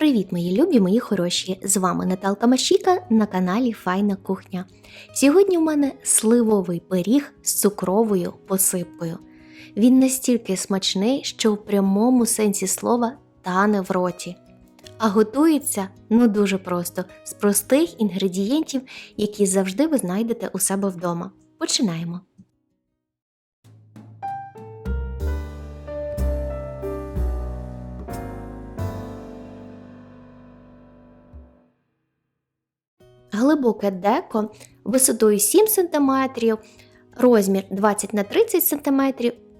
Привіт, мої любі, мої хороші! З вами Наталка Машіка на каналі Файна Кухня. Сьогодні у мене сливовий пиріг з цукровою посипкою. Він настільки смачний, що в прямому сенсі слова тане в роті. А готується ну дуже просто з простих інгредієнтів, які завжди ви знайдете у себе вдома. Починаємо. Глибоке деко висотою 7 см, розмір 20 на 30 см,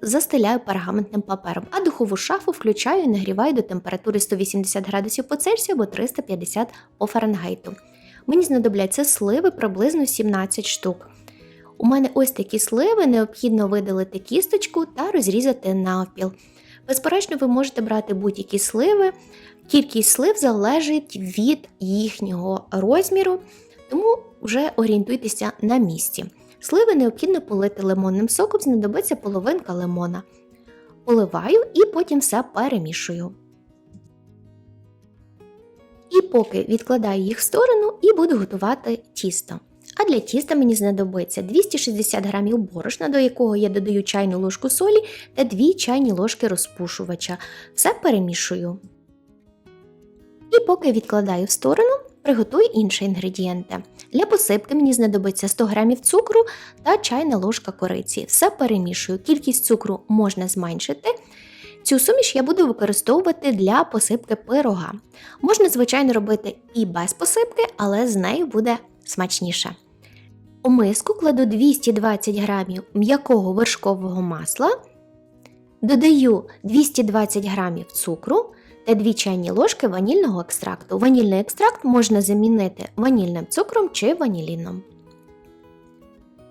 застеляю пергаментним папером, а духову шафу включаю і нагріваю до температури 180 градусів по Цельсію або 350 по Фаренгейту. Мені знадобляться сливи приблизно 17 штук. У мене ось такі сливи, необхідно видалити кісточку та розрізати навпіл. Безперечно, ви можете брати будь-які сливи. Кількість слив залежить від їхнього розміру, тому вже орієнтуйтеся на місці. Сливи необхідно полити лимонним соком, знадобиться половинка лимона. Поливаю і потім все перемішую. І поки відкладаю їх в сторону і буду готувати тісто. А для тіста мені знадобиться 260 г борошна, до якого я додаю чайну ложку солі та 2 чайні ложки розпушувача. Все перемішую. І поки відкладаю в сторону, приготую інші інгредієнти. Для посипки мені знадобиться 100 г цукру та чайна ложка кориці. Все перемішую. Кількість цукру можна зменшити. Цю суміш я буду використовувати для посипки пирога. Можна, звичайно, робити і без посипки, але з нею буде смачніше. У миску кладу 220 г м'якого вершкового масла, додаю 220 г цукру та 2 чайні ложки ванільного екстракту. Ванільний екстракт можна замінити ванільним цукром чи ваніліном.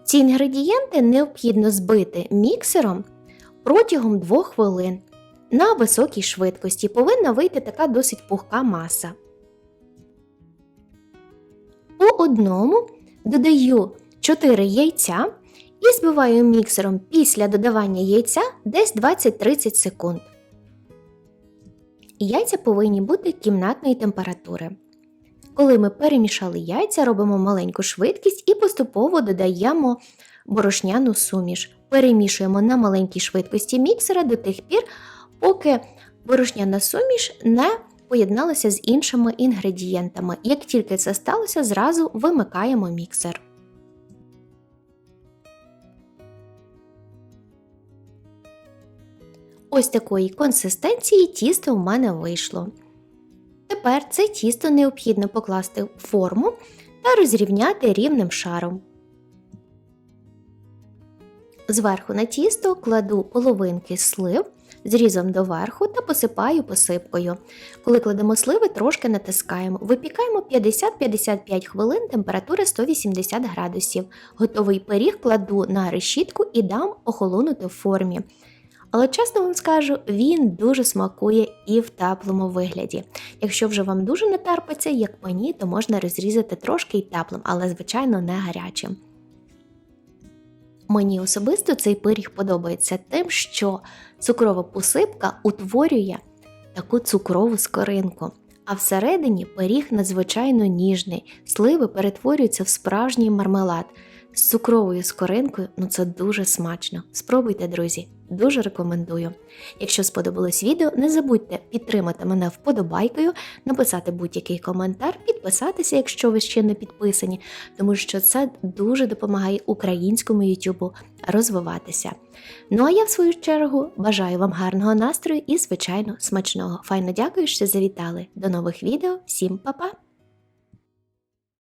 Ці інгредієнти необхідно збити міксером протягом 2 хвилин. На високій швидкості повинна вийти така досить пухка маса. По одному додаю 4 яйця і збиваю міксером після додавання яйця десь 20-30 секунд. Яйця повинні бути кімнатної температури. Коли ми перемішали яйця, робимо маленьку швидкість і поступово додаємо борошняну суміш. Перемішуємо на маленькій швидкості міксера до тих пір, поки борошняна суміш не поєдналася з іншими інгредієнтами. Як тільки це сталося, зразу вимикаємо міксер. Ось такої консистенції тісто у мене вийшло. Тепер це тісто необхідно покласти в форму та розрівняти рівним шаром. Зверху на тісто кладу половинки слив зрізом доверху та посипаю посипкою. Коли кладемо сливи, трошки натискаємо. Випікаємо 50-55 хвилин температури 180 градусів. Готовий пиріг кладу на решітку і дам охолонути в формі. Але чесно вам скажу, він дуже смакує і в теплому вигляді. Якщо вже вам дуже не терпиться, як мені, то можна розрізати трошки й теплим, але, звичайно, не гарячим. Мені особисто цей пиріг подобається тим, що цукрова посипка утворює таку цукрову скоринку, а всередині пиріг надзвичайно ніжний, сливи перетворюються в справжній мармелад. З цукровою скоринкою, ну це дуже смачно. Спробуйте, друзі, дуже рекомендую. Якщо сподобалось відео, не забудьте підтримати мене вподобайкою, написати будь-який коментар, підписатися, якщо ви ще не підписані, тому що це дуже допомагає українському YouTube розвиватися. Ну а я, в свою чергу, бажаю вам гарного настрою і, звичайно, смачного. Файно дякую, що завітали. До нових відео, всім па-па!